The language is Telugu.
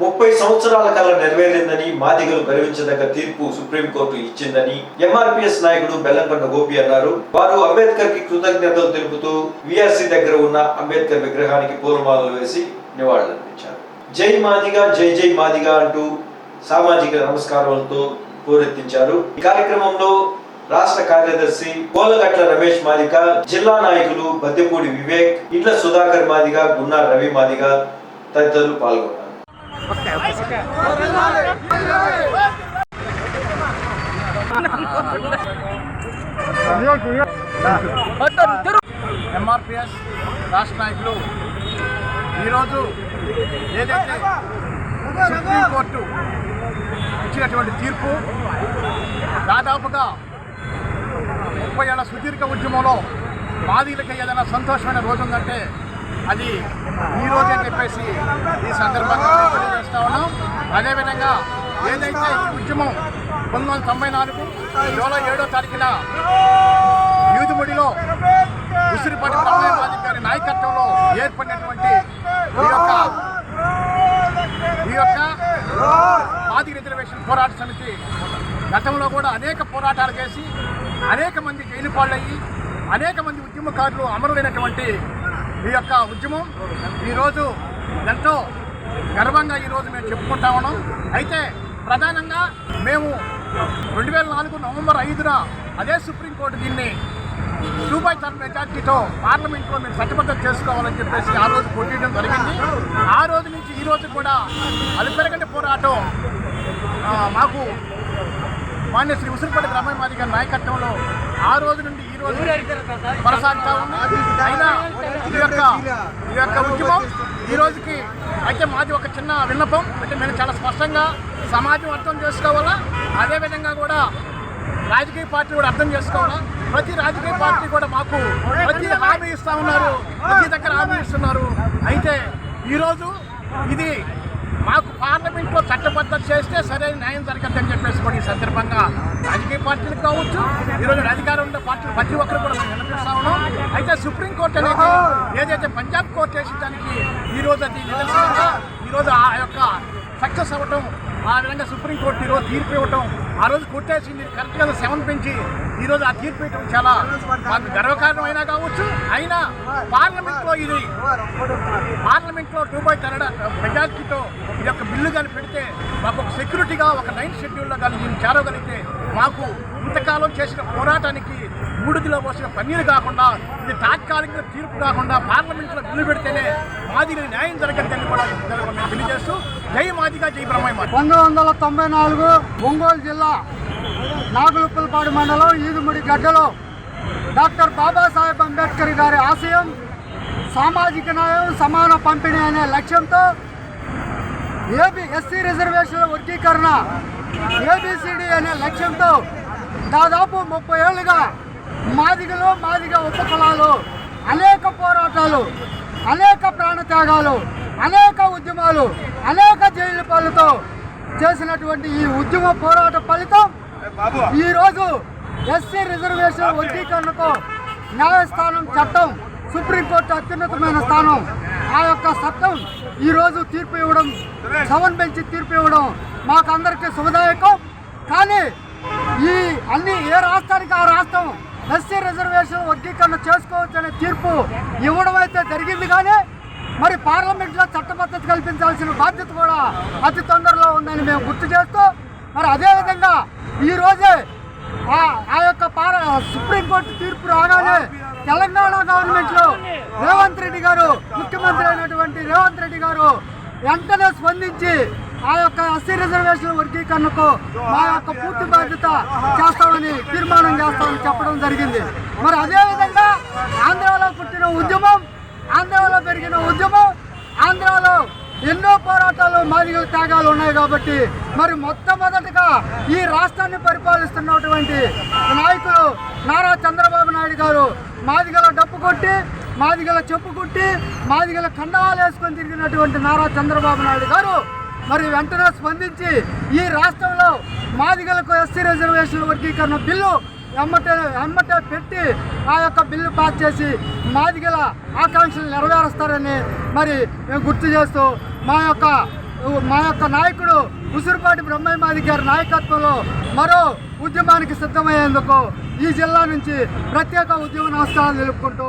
ముప్పై సంవత్సరాల కాలం నెరవేరిందని మాదిగలు గర్వించదగ్గ తీర్పు సుప్రీంకోర్టు ఇచ్చిందని ఎంఆర్పిఎస్ నాయకుడు బెల్లంకొండ గోపి అన్నారు. వారు అంబేద్కర్కి కృతజ్ఞతలు తెలుపుతూ విఆర్సి దగ్గర ఉన్న అంబేద్కర్ విగ్రహానికి పూలమాలలు వేసి నివాళులర్పించారు. జై మాదిగా జై జై మాదిగా అంటూ సామాజిక నమస్కారాలతో పోరెత్తించారు. ఈ కార్యక్రమంలో రాష్ట్ర కార్యదర్శి కోలగట్ల రమేష్ మాదిగ జిల్లా నాయకులు బద్దెపూడి వివేక్ ఇట్ల సుధాకర్ మాదిగ గున్నా రవి మాదిగ తదితరులు పాల్గొన్నారు. ఎంఆర్పిఎస్ రాష్ట్ర నాయకులు ఈరోజు ఏదైతే సుప్రీంకోర్టు ఇచ్చినటువంటి తీర్పు దాదాపుగా ముప్పై ఏళ్ళ సుదీర్ఘ ఉద్యమంలో బాధీలకి ఏదైనా సంతోషమైన రోజు ఉందంటే అది ఈ రోజే చెప్పేసి ఈ సందర్భంగా తెలియజేస్తా ఉన్నాం. అదేవిధంగా ఏదైతే ఈ ఉద్యమం పంతొమ్మిది వందల తొంభై నాలుగు జూలై ఏడో తారీఖున యూదుముడిలో ఉసిరిపడి బ్రహ్మయ్య గారి నాయకత్వంలో ఏర్పడినటువంటి ఈ యొక్క ఈ యొక్క ఆది రిజర్వేషన్ పోరాట సమితి గతంలో కూడా అనేక పోరాటాలు చేసి అనేక మంది జైలు పాళ్ళయ్యి అనేక మంది ఉద్యమకారులు అమరులైనటువంటి ఈ యొక్క ఉద్యమం ఈరోజు ఎంతో గర్వంగా ఈరోజు మేము చెప్పుకుంటా ఉన్నాం. అయితే ప్రధానంగా మేము రెండు వేల నాలుగు నవంబర్ ఐదున అదే సుప్రీంకోర్టు దీన్ని టూ బై మెజార్టీతో పార్లమెంట్లో మేము చట్టబద్ధం చేసుకోవాలని చెప్పేసి ఆ రోజు పోటీయడం జరిగింది. ఆ రోజు నుంచి ఈ రోజు కూడా అలుపెరగండి పోరాటం మాకు మాన్య శ్రీ ఉసిరిపల్లి గ్రామీణ మాది గారి నాయకత్వంలో ఆ రోజు నుండి ఈ రోజు కొనసాగుతా ఉంది. అయినా యొక్క ఈ యొక్క ఉద్యమం ఈ రోజుకి అయితే మాది ఒక చిన్న విన్నపం. అంటే నేను చాలా స్పష్టంగా సమాజం అర్థం చేసుకోవాలా? అదేవిధంగా కూడా రాజకీయ పార్టీలు కూడా అర్థం చేసుకోవాలా? ప్రతి రాజకీయ పార్టీ కూడా మాకు ప్రతి హామీ ఇస్తా ఉన్నారు. ప్రతి దగ్గర హామీ ఇస్తున్నారు. అయితే ఈరోజు ఇది మాకు పార్లమెంట్లో చట్టబద్ధత చేస్తే సరైన న్యాయం జరగద్దని చెప్పేసి కూడా ఈ సందర్భంగా రాజకీయ పార్టీలకు కావచ్చు ఈరోజు అధికారం ఉండే పార్టీలు ప్రతి ఒక్కరు కూడా మేము వినిపిస్తా ఉన్నాం. అయితే సుప్రీంకోర్టు అనేది ఏదైతే పంజాబ్ కోర్టు చేసిన దానికి ఈరోజు అది నిదర్శనంగా ఈరోజు ఆ యొక్క సక్సెస్ అవ్వటం ఆ విధంగా సుప్రీంకోర్టు ఈరోజు తీర్పు ఇవ్వటం ఆ రోజు కొట్టేసింది కరెక్ట్గా సెవెన్ పెంచి ఈరోజు ఆ తీర్పు ఇవ్వటం చాలా మాకు గర్వకారణం అయినా కావచ్చు అయినా పార్లమెంట్లో ఇది పార్లమెంట్లో టూ బై థర్డ్ మెజార్టీతో ఈ యొక్క బిల్లు కానీ పెడితే మాకు ఒక సెక్యూరిటీగా ఒక నైన్ షెడ్యూల్లో కానీ దీన్ని చేరగలిగితే మాకు ఇంతకాలం చేసిన పోరాటానికి మూడుదిలో పోసిన పన్నీరు కాకుండా ఇది తాత్కాలిక తీర్పు కాకుండా పార్లమెంట్లో బిల్లు పెడితేనే మాదిరి న్యాయం జరగద్దని కూడా తెలియజేస్తూ జై మాదిగా జై బ్రహ్మయ్య పంతొమ్మిది వందల తొంభై నాలుగు ఒంగోలు జిల్లా నాగులుప్పలపాడు మండలం ఈదుముడి గడ్డలో డాక్టర్ బాబాసాహెబ్ అంబేద్కర్ గారి ఆశయం సామాజిక న్యాయం సమాన పంపిణీ అనే లక్ష్యంతో ఏబి ఎస్సీ రిజర్వేషన్ల వర్గీకరణ ఏబిసిడి అనే లక్ష్యంతో దాదాపు ముప్పై ఏళ్ళుగా మాదిగలు మాదిగ ఉపకులాలు అనేక పోరాటాలు అనేక ప్రాణత్యాగాలు అనేక ఉద్యమాలు అనేక జైలు పాలతో చేసినటువంటి ఈ ఉద్యమ పోరాట ఫలితం ఈరోజు ఎస్సీ రిజర్వేషన్ వర్గీకరణకు న్యాయస్థానం చట్టం సుప్రీంకోర్టు అత్యున్నతమైన స్థానం. ఆ యొక్క చట్టం ఈరోజు తీర్పు ఇవ్వడం సెవెన్ బెంచ్ తీర్పు ఇవ్వడం మాకందరికీ శుభదాయకం. కానీ ఈ అన్ని ఏ రాష్ట్రానికి ఆ రాష్ట్రం ఎస్సీ రిజర్వేషన్ వర్గీకరణ చేసుకోవచ్చనే తీర్పు ఇవ్వడం అయితే జరిగింది కానీ మరి పార్లమెంట్లో చట్టబద్ధత కల్పించాల్సిన బాధ్యత కూడా అతి తొందరలో ఉందని మేము గుర్తు చేస్తూ మరి అదేవిధంగా ఈరోజే ఆ ఆ యొక్క పార సుప్రీంకోర్టు తీర్పు రాగానే తెలంగాణ గవర్నమెంట్లో రేవంత్ రెడ్డి గారు ముఖ్యమంత్రి అయినటువంటి రేవంత్ రెడ్డి గారు వెంటనే స్పందించి ఎస్సీ రిజర్వేషన్ వర్గీకరణకు మా యొక్క పూర్తి బాధ్యత చేస్తామని తీర్మానం చేస్తామని చెప్పడం జరిగింది. మరి అదేవిధంగా ఆంధ్రాలో పుట్టిన ఉద్యమం ఆంధ్రాలో పెరిగిన ఉద్యమం ఆంధ్రాలో ఎన్నో పోరాటాలు మాదిగల త్యాగాలు ఉన్నాయి కాబట్టి మరి మొట్టమొదటిగా ఈ రాష్ట్రాన్ని పరిపాలిస్తున్నటువంటి నాయకులు నారా చంద్రబాబు నాయుడు గారు మాదిగల డప్పు కొట్టి మాదిగల చెప్పు కొట్టి మాదిగల కండవాలు వేసుకొని తిరిగినటువంటి నారా చంద్రబాబు నాయుడు గారు మరి వెంటనే స్పందించి ఈ రాష్ట్రంలో మాదిగలకు ఎస్సీ రిజర్వేషన్ వర్గీకరణ బిల్లు ఎమ్మటే ఎమ్మటే పెట్టి ఆ యొక్క బిల్లు పాస్ చేసి మాదిగల ఆకాంక్షలు నెరవేరుస్తారని మరి మేము గుర్తు చేస్తూ మా యొక్క మా యొక్క నాయకుడు ఉసురుపాటి బ్రహ్మయ్యమాది గారి నాయకత్వంలో మరో ఉద్యమానికి సిద్ధమయ్యేందుకు ఈ జిల్లా నుంచి ప్రత్యేక ఉద్యమ నమస్కారాలు తెలుపుకుంటూ